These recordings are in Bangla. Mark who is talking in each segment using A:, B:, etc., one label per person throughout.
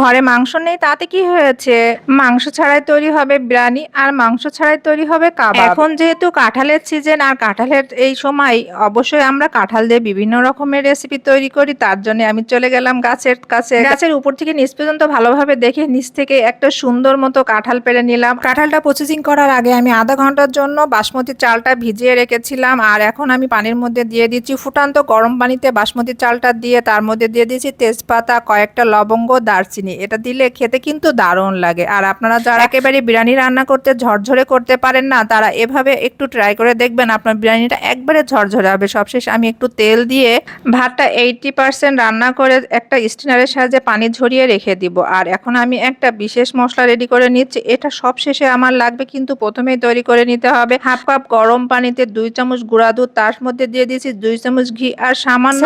A: ঘরে মাংস নেই, তাতে কি হয়েছে? মাংস ছাড়াই তৈরি হবে বিরিয়ানি আর মাংস ছাড়াই তৈরি হবে কাবাব। এখন যেহেতু কাঁঠালের সিজন আর কাঁঠালের এই সময় অবশ্যই আমরা কাঁঠাল দিয়ে বিভিন্ন রকমের রেসিপি তৈরি করি, তার জন্য আমি চলে গেলাম গাছের কাছে। গাছের উপর থেকে নিচ পর্যন্ত ভালোভাবে দেখে নিচ থেকে একটা সুন্দর মতো কাঁঠাল পেরে নিলাম। কাঁঠালটা প্রসেসিং করার আগে আমি আধা ঘণ্টার জন্য বাসমতি চালটা ভিজিয়ে রেখেছিলাম, আর এখন আমি পানির মধ্যে দিয়ে দিচ্ছি ফুটান্ত গরম পানিতে বাসমতি চালটা দিয়ে, তার মধ্যে দিয়ে দিয়েছি তেজপাতা, কয়েকটা লবঙ্গ দারচিনি এটা দিলে খেতে কিন্তু দারুণ লাগে। আর আপনারা যারা একেবারে বিরিয়ানি রান্না করতে ঝরঝরে করতে পারেন না তারা এভাবে একটু ট্রাই করে দেখবেন আপনার বিরিয়ানিটা একবারে ঝরঝরে হবে। সবশেষ আমি একটু তেল দিয়ে ভাতটা এইটটি পার্সেন্ট রান্না করে একটা স্টিনারের সাহায্যে পানি ঝরিয়ে রেখে দিব। আর এখন আমি একটা বিশেষ মশলা রেডি করে নিচ্ছি। এটা সব শেষে আমার লাগবে কিন্তু প্রথমেই তৈরি করে নিতে হবে হাফ কাপ গরম পানিতে দুই চামচ গুঁড়া দুধ তার মধ্যে দিয়ে দিয়েছি দুই চামচ ঘি আর সামান্য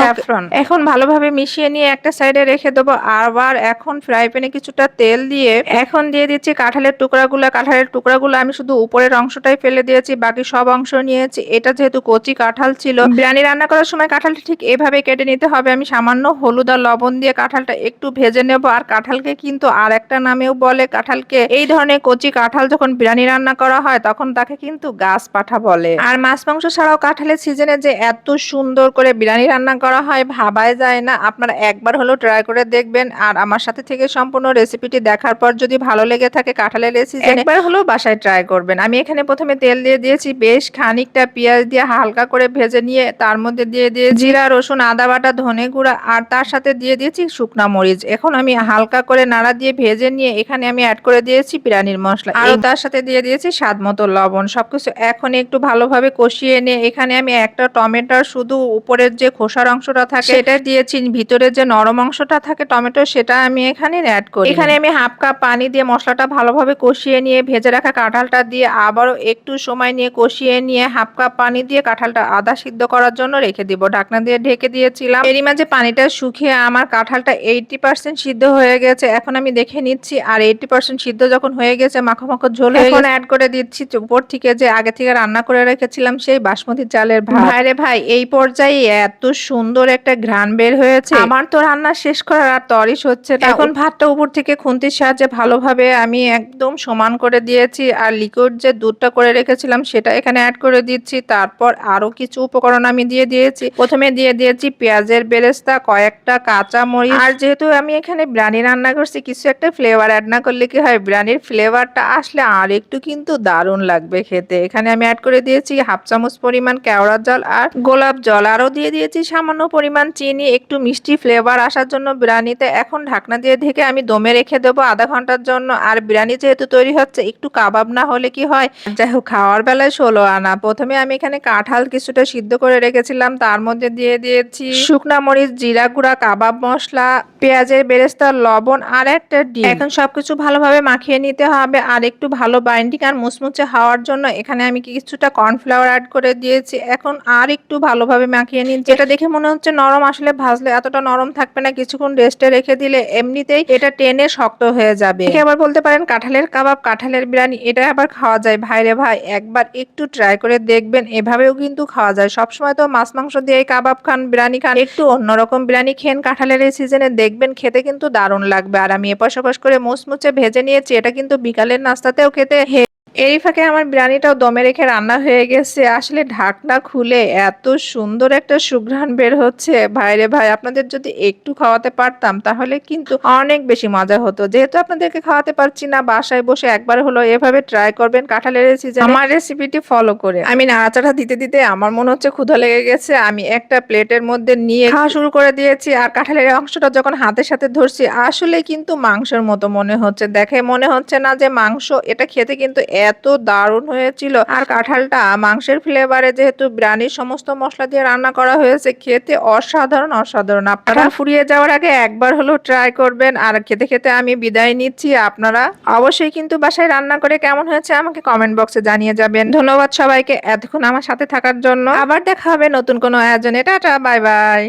A: এখন ভালোভাবে মিশিয়ে নিয়ে একটা সাইডে রেখে দেবো। আবার এখন ফ্রাই প্যানে কিছুটা তেল দিয়ে এখন দিয়ে দিচ্ছি কাঁঠালের টুকরাগুলো। কাঁঠালের টুকরাগুলো আমি শুধু উপরের অংশটাই ফেলে দিয়েছি, বাকি সব অংশ নিয়েছি। এটা যেহেতু কচি কাঁঠাল ছিল, বিরিয়ানি রান্না করার সময় কাঁঠালটা ঠিক এভাবে কেটে নিতে হবে। আমি সামান্য হলুদ আর লবণ দিয়ে কাঁঠালটা একটু ভেজে নেব। আর কাঁঠালকে কিন্তু আর একটা নামেও বলে, কাঁঠালকে এই ধরনের কচি কাঁঠাল যখন বিরিয়ানি রান্না করা হয়, তখন তাকে কিন্তু গাছ পাঠা বলে। আর মাছ মাংস ছাড়াও কাঁঠালের সিজনে যে এত সুন্দর করে বিরিয়ানি রান্না করা হয়, ভাবাই যায় না। আপনারা একবার হলেও ট্রাই করে দেখবেন। আর আমার সাথে থেকে সম্পূর্ণ রেসিপিটি দেখার পর যদি ভালো লেগে থাকে কাঁঠালের রেসিপি একবার হলেও বাসায় ট্রাই করবেন। আমি এখানে প্রথমে তেল দিয়ে দিয়েছি বেশ খানিকটা পেঁয়াজ দিয়ে হালকা করে ভেজে নিয়ে তার মধ্যে দিয়ে দিয়ে জিরা রসুন আদা বাটা ধনে গুঁড়া আর তার সাথে দিয়ে দিয়েছি শুকনা মরিচ। এখন আমি হালকা করে নাড়া দিয়ে ভেজে নিয়ে এখানে আমি অ্যাড করে দিয়েছি বিরিয়ানির মশলা। আর তার সাথে দিয়ে দিয়েছি স্বাদ মতো লবণ। সবকিছু এখন একটু ভালোভাবে কষিয়ে নিয়ে এখানে আমি একটা টমেটোর শুধু উপরের যে খোসার অংশটা থাকে সেটা দিয়েছি। ভিতরের যে নরম অংশটা থাকে টমেটো সেটা আমি এখানে অ্যাড করি। এখানে আমি হাফ কাপ পানি দিয়ে মশলাটা ভালোভাবে কষিয়ে নিয়ে ভেজে রাখা কাঁঠালটা দিয়ে আবারও একটু সময় নিয়ে কষিয়ে নিয়ে হাফ কাপ পানি দিয়ে কাঁঠালটা আদা সিদ্ধ করার জন্য রেখে দিব। ঢাকনা দিয়ে ঢেকে দিয়েছিলাম। এরই মাঝে পানিটা শুকিয়ে আমার কাঁঠালটা এইটটি পার্সেন্ট সিদ্ধ হয়ে গেছে। এখন আমি দেখে নিচ্ছি আর এইটি পার্সেন্ট সিদ্ধ যখন হয়ে গেছে মাখো মাখো ঝোল এখন অ্যাড করে দিচ্ছি। উপর থেকে যে আগে থেকে রান্না করে রেখেছিলাম সেই বাসমতি চালের ভাত। ভাইরে ভাই এই পর্যায়ে এত সুন্দর একটা ঘ্রাণ বের হয়েছে। আমার তো রান্না শেষ করার আর তরিস হচ্ছে না। এখন ভাতটা উপর থেকে খুন্তির সাহায্যে ভালোভাবে আমি একদম সমান করে দিয়েছি আর লিকুইড যে দুধটা করে রেখেছিলাম সেটা এখানে অ্যাড করে দিচ্ছি। তারপর আরও কিছু উপকরণ আমি দিয়ে দিয়েছি। প্রথমে দিয়ে দিয়েছি পেঁয়াজের বেরেস্তা, কয়েকটা কাঁচা মরিচ আর যেহেতু আমি এখানে বিরিয়ানি রান্না করছি, কিছু একটা ফ্লেভার অ্যাড না করলে কি হয়, বিরিয়ানির ফ্লেভারটা আসলে আর একটু কিন্তু দারুণ লাগবে খেতে। এখানে আমি অ্যাড করে দিয়েছি হাফ চামচ পরিমাণ কেওড়ার জল আর গোলাপ জল। আরও দিয়ে দিয়েছি সামান্য পরিমাণ চিনি, একটু মিষ্টি ফ্লেভার আসার জন্য বিরিয়ানিতে এখন ঢাকনা দিয়ে ঢেকে আমি দমে রেখে দেবো আধা ঘণ্টার জন্য। আর বিরিয়ানি যেহেতু তৈরি হচ্ছে, একটু কাবাব না হলে কি হয়? যাই হোক, খাওয়ার বেলায় ষোলো আনা। প্রথমে আমি এখানে কাঁঠাল কিছুটা সিদ্ধ করে রেখেছিলাম। তার মধ্যে দিয়ে দিয়েছি শুকনা মরিচ, জিরা গুঁড়া, কাবাব মশলা, পেঁয়াজের বেরেস্তা, লবণ আর একটা ডিম। এখন সবকিছু ভালোভাবে মাখিয়ে নিতে হবে আর একটু ভালো বাইন্ডিং আর মুচমুচে হওয়ার জন্য এখানে আমি কিছুটা কর্নফ্লাওয়ার অ্যাড করে দিয়েছি। এখন আর একটু ভালোভাবে মাখিয়ে নিচ্ছি। এটা দেখে মনে হচ্ছে নরম, আসলে ভাজলে এতটা নরম থাকবে না। কিছুক্ষণ রেস্টে রেখে দিলে এমনিতেই এটা টেনে শক্ত হয়ে যাবে। আবার বলতে পারেন কাঁঠালের কাবাব, কাঁঠালের বিরিয়ানি, এটা আবার খাওয়া যায়। ভাইরে ভাই, একবার একটু ট্রাই করে দেখবেন, এভাবেও কিন্তু খাওয়া যায়। সবসময় তো মাছ, মাংস দিয়ে কাবাব খান, বিরিয়ানি খান, একটু অন্যরকম বিরিয়ানি খেন, কাঁঠালের এই সিজনে দেখবেন খেতে কিন্তু দারুণ লাগবে। আর আমি এপাশ ওপাশ করে মুচমুচে ভেজে নিয়েছি, এটা কিন্তু বিকালের নাস্তাতেও খেতে এরই ফাঁকে আমার বিরিয়ানিটাও দমে রেখে রান্না হয়ে গেছে। আসলে ঢাকনা খুলে এত সুন্দর একটা সুঘ্রাণ বের হচ্ছে। ভাইরে ভাই আপনাদের যদি একটু খাওয়াতে পারতাম তাহলে কিন্তু অনেক বেশি মজা হতো। যেহেতু আপনাদেরকে খাওয়াতে পারছি না বাসায় বসে একবার হলো এভাবে ট্রাই করবেন কাঁঠালের রেসিপি আমার রেসিপিটি ফলো করে। আমি নাড়াচাড়া দিতে দিতে আমার মনে হচ্ছে ক্ষুধা লেগে গেছে। আমি একটা প্লেটের মধ্যে নিয়ে খাওয়া শুরু করে দিয়েছি আর কাঁঠালের অংশটা যখন হাতের সাথে ধরছি আসলে কিন্তু মাংসের মতো মনে হচ্ছে। দেখে মনে হচ্ছে না যে মাংস এটা খেতে কিন্তু এত দারুণ হয়েছিল। আর কাঁঠালটা মাংসের ফ্লেভারে যেহেতু বিরিয়ানির সমস্ত মশলা দিয়ে রান্না করা হয়েছে খেতে অসাধারণ অসাধারণ। আপনারা ফুরিয়ে যাওয়ার আগে একবার হলেও ট্রাই করবেন। আর খেতে খেতে আমি বিদায় নিচ্ছি। আপনারা অবশ্যই কিন্তু বাসায় রান্না করে কেমন হয়েছে আমাকে কমেন্ট বক্সে জানিয়ে যাবেন। ধন্যবাদ সবাইকে এতক্ষণ আমার সাথে থাকার জন্য। আবার দেখা হবে নতুন কোনো আয়োজনে। Tata bye bye